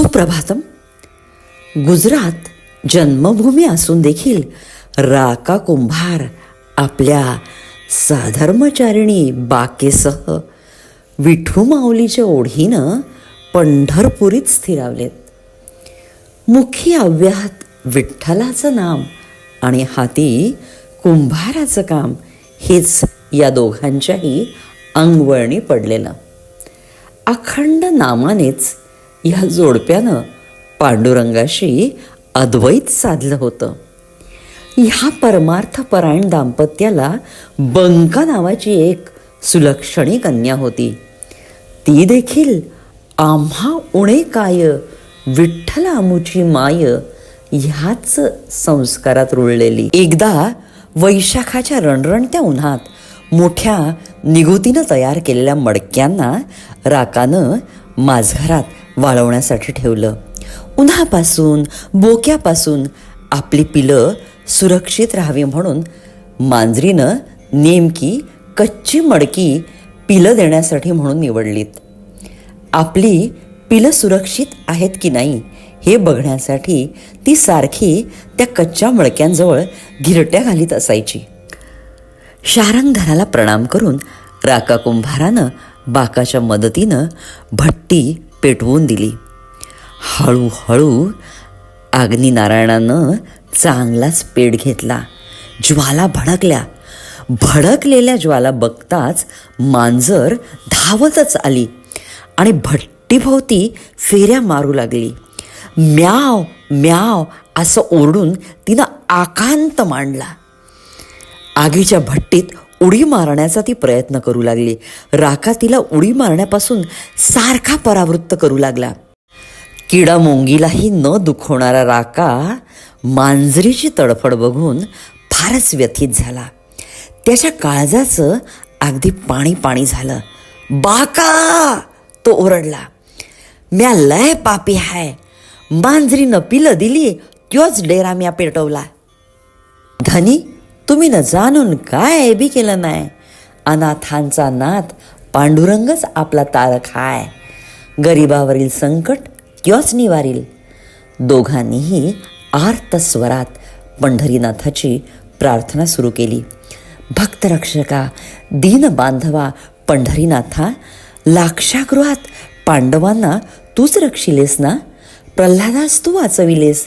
सुप्रभातम. गुजरात जन्मभूमी असून देखील राका कुंभार आपल्या साधर्मचारिणी बाकेसह विठू माऊलीच्या ओढीनं पंढरपुरीत स्थिरावलेत. मुखी अव्याहत विठ्ठलाचं नाम आणि हाती कुंभाराचं काम हेच या दोघांच्याही अंगवळणी पडलेलं. अखंड नामानेच या जोडप्यानं पांडुरंगाशी अद्वैत साधलं होतं. ह्या परमार्थपरायण दाम्पत्याला बंका नावाची एक सुलक्षणी कन्या होती. ती देखील आम्हा उणे काय विठ्ठल आमुची माय ह्याच संस्कारात रुळलेली. एकदा वैशाखाच्या रणरणत्या उन्हात मोठ्या निगुतीनं तयार केलेल्या मडक्यांना राकानं माझघरात वाळवण्यासाठी ठेवलं. उन्हापासून बोक्यापासून आपली पिलं सुरक्षित राहावी म्हणून मांजरीनं नेमकी कच्ची मडकी पिलं देण्यासाठी म्हणून निवडलीत. आपली पिलं सुरक्षित आहेत की नाही हे बघण्यासाठी ती सारखी त्या कच्च्या मडक्यांजवळ गिरट्या घालीत असायची. शारंगधराला प्रणाम करून राका कुंभारानं बाकाच्या मदतीनं भट्टी पेटवून दिली. हळूहळू अग्निनारायणानं चांगलाच पेट घेतला. ज्वाला भडकल्या. भडकलेल्या ज्वाला बघताच मांजर धावतच आली आणि भट्टीभोवती फेऱ्या मारू लागली. म्याव म्याव असं ओरडून तिनं आकांत मांडला. आगीच्या भट्टीत उडी मारण्याचा ती प्रयत्न करू लागली. राका तिला उडी मारण्यापासून सारखा परावृत्त करू लागला. किडा मोंगीलाही न दुखवणारा राका मांजरीची तडफड बघून फारच व्यथित झाला. त्याच्या काळजाचं अगदी पाणी पाणी झालं. बाका! तो ओरडला. म्या लय पापी हाय. मांजरीनं पिलं दिली त्योच डेरा म्या पेटवला. धनी तुम्ही न जाणून काय ऐबी केलं नाही. अनाथांचा नाथ पांडुरंगच आपला तारक हाय. गरिबावरील संकट त्योच निवारील? दोघांनीही आर्त स्वरात पंढरीनाथाची प्रार्थना सुरू केली. भक्तरक्षका दीन बांधवा पंढरीनाथा लाक्षागृहात पांडवांना तूच रक्षिलेस ना? प्रल्हादास तू वाचविलेस?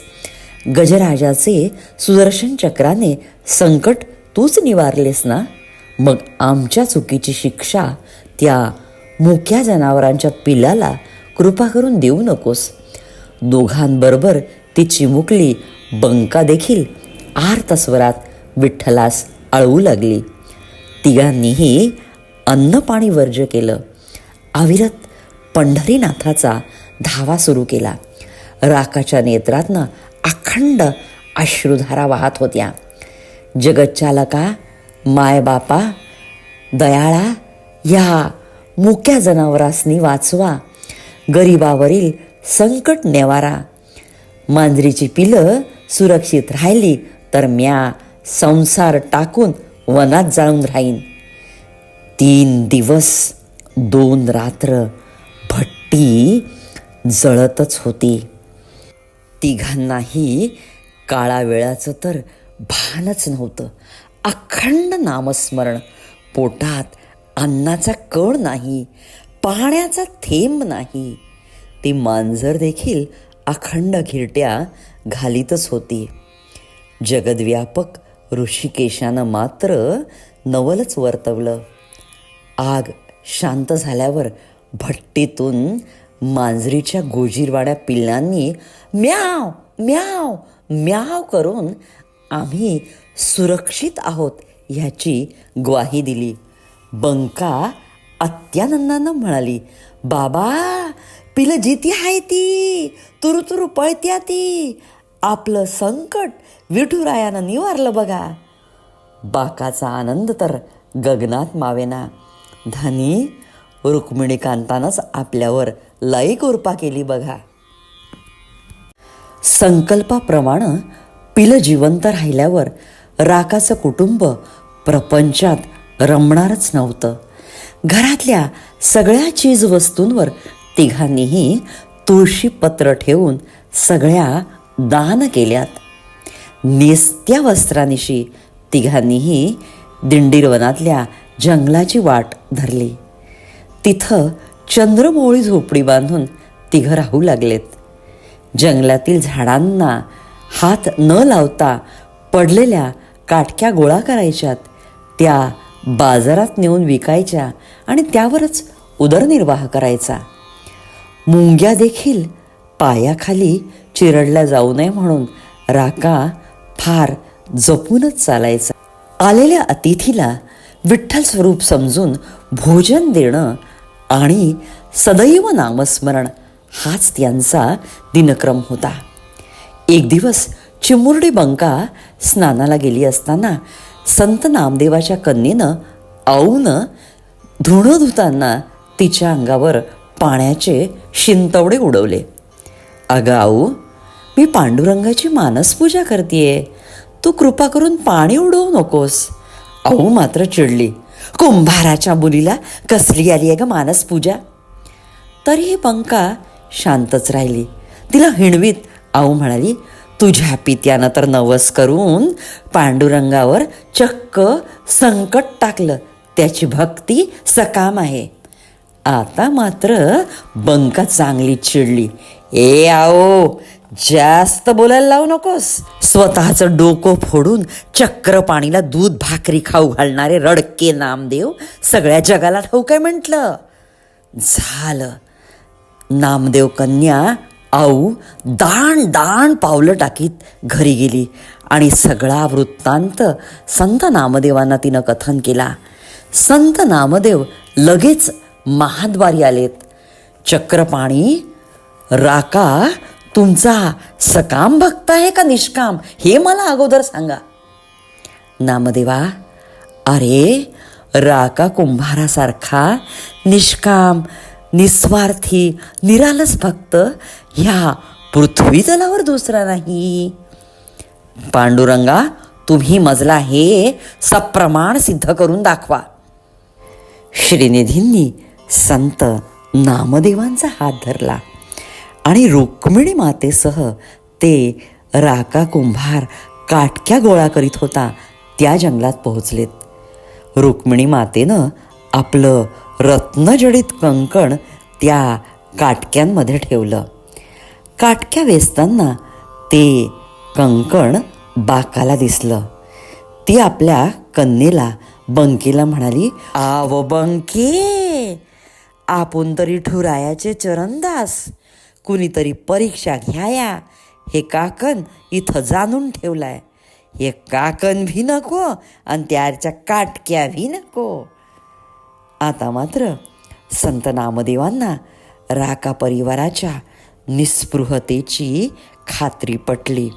गजराजाचे सुदर्शन चक्राने संकट तूच निवारलेस ना? मग आमच्या चुकीची शिक्षा त्या मुक्या जनावरांच्या पिलाला कृपा करून देऊ नकोस. दोघांबरोबर ती चिमुकली बंका देखील आर्तस्वरात विठ्ठलास आळवू लागली. तिघांनीही अन्न पाणी वर्ज केलं. अविरत पंढरीनाथाचा धावा सुरू केला. राकाच्या नेत्रातनं अखंड अश्रुधारा वाहत होत्या. जगच्चालका मायबापा दयाळा ह्या मुक्या जनावरासनी वाचवा. गरिबावरील संकट नेवारा. मांजरीची पिलं सुरक्षित राहिली तर म्या संसार टाकून वनात जाळून राहीन. तीन दिवस दोन रात्र भट्टी जळतच होती. तिघांनाही काळा वेळाचं तर भानच नव्हतं. अखंड नामस्मरण. पोटात अन्नाचा कण नाही पाण्याचा थेंब नाही. ती मांजर देखील अखंड घिरट्या घालीतच होती. जगद्व्यापक ऋषिकेशानं मात्र नवलच वर्तवलं. आग शांत झाल्यावर भट्टीतून मांजरीच्या गोजीरवाड्या पिल्लांनी म्याव म्याव म्याव करून आम्ही सुरक्षित आहोत ह्याची ग्वाही दिली. बंका अत्यानंदानं म्हणाली बाबा पिलं जिती आहे ती तुरु पळत्या ती आपलं संकट विठुरायानं निवारलं बघा. बाकाचा आनंद तर गगनात मावेना. धनी रुक्मिणीकांतानंच आपल्यावर लई कृपा केली बघा. संकल्पाप्रमाणे पिलं जिवंत राहिल्यावर राकाचं कुटुंब प्रपंचात रमणारच नव्हतं. घरातल्या सगळ्या चीज वस्तूंवर तिघांनीही तुळशीपत्र ठेवून सगळ्या दान केल्यात. नेसत्या वस्त्रानिशी तिघांनीही दिंडीरवनातल्या जंगलाची वाट धरली. तिथं चंद्रमोळी झोपडी बांधून तिघं राहू लागलेत. जंगलातील झाडांना हात न लावता पडलेल्या काटक्या गोळा करायच्यात. त्या बाजारात नेऊन विकायच्या आणि त्यावरच उदरनिर्वाह करायचा. मुंग्या देखील पायाखाली चिरडल्या जाऊ नये म्हणून राका फार जपूनच चालायचा. आलेल्या अतिथीला विठ्ठल स्वरूप समजून भोजन देणं आणि सदैव नामस्मरण हाच त्यांचा दिनक्रम होता. एक दिवस चिमुरडी बंका स्नानाला गेली असताना संत नामदेवाच्या कन्येनं आऊनं धुणं धुताना तिच्या अंगावर पाण्याचे शिंतवडे उडवले. अगं आऊ मी पांडुरंगाची मानसपूजा करतेय. तू कृपा करून पाणी उडवू नकोस. आऊ मात्र चिडली. कुंभाराच्या मुलीला कसली आली आहे ग मानसपूजा तरीही पंका शांतच राहिली. तिला हिणवीत आऊ म्हणाली तुझ्या पित्यानं तर नवस करून पांडुरंगावर चक्क संकट टाकलं. त्याची भक्ती सकाम आहे. आता मात्र बंका चांगली चिडली. ए आओ जास्त बोलायला लावू नकोस. स्वतःचं डोकं फोडून चक्र पाणीला दूध भाकरी खाऊ घालणारे रडके नामदेव सगळ्या जगाला ठाऊक आहे म्हटलं. झालं. नामदेव कन्या आऊ दाण दाण पावलं टाकीत घरी गेली आणि सगळा वृत्तांत संत नामदेवांना तिनं कथन केला. संत नामदेव लगेच महाद्वारी आलेत. चक्रपाणी राका तुमचा सकाम भक्त आहे का निष्काम? हे मला अगोदर सांगा. नामदेवा अरे राका कुंभारासारखा निष्काम निस्वार्थी निरालस भक्त ह्या पृथ्वी तलावर दुसरा नाही. पांडुरंगा तुम्ही मजला हे सप्रमाण सिद्ध करून दाखवा. श्रीनिधींनी संत नामदेवांचा हात धरला. आणि रुक्मिणी मातेसह ते राका कुंभार काटक्या गोळा करीत होता. त्या जंगलात पोहोचलेत. रुक्मिणी मातेनं आपलं रत्नजडित कंकण त्या काटक्यांमध्ये ठेवलं. काटक्या वेचताना ते कंकण बाकाला दिसलं. ती आपल्या कन्येला बंकीला म्हणाली आव बंके आपण तरी ठुरायाचे चरणदास. कुणीतरी परीक्षा घ्याया. हे काकण इथं जाणून ठेवलाय. हे काकण भी नको आणि त्याच्या काटक्या भी नको. आता मात्र संत नामदेवांना राका परिवाराच्या निस्पृहतेची खात्री पटली.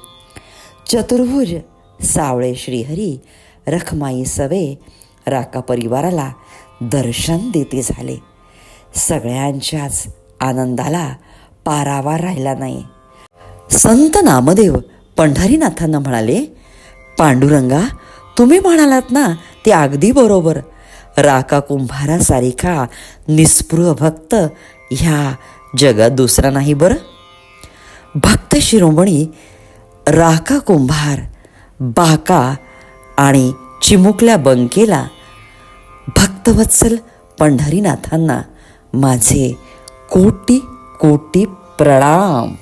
चतुर्भुज सावळे श्रीहरी रखमाई सवे राका परिवाराला दर्शन देते झाले. सगळ्यांच्याच आनंदाला पारावा राहिला नाही. संत नामदेव पंढरीनाथांना म्हणाले पांडुरंगा तुम्ही म्हणालात ना ते अगदी बरोबर. राका कुंभारासारखा निस्पृह भक्त ह्या जगात दुसरा नाही बरं. भक्त शिरोमणी राका कुंभार बाका आणि चिमुकल्या बंकेला भक्तवत्सल पंढरीनाथांना माझे कोटी कोटी प्रणाम.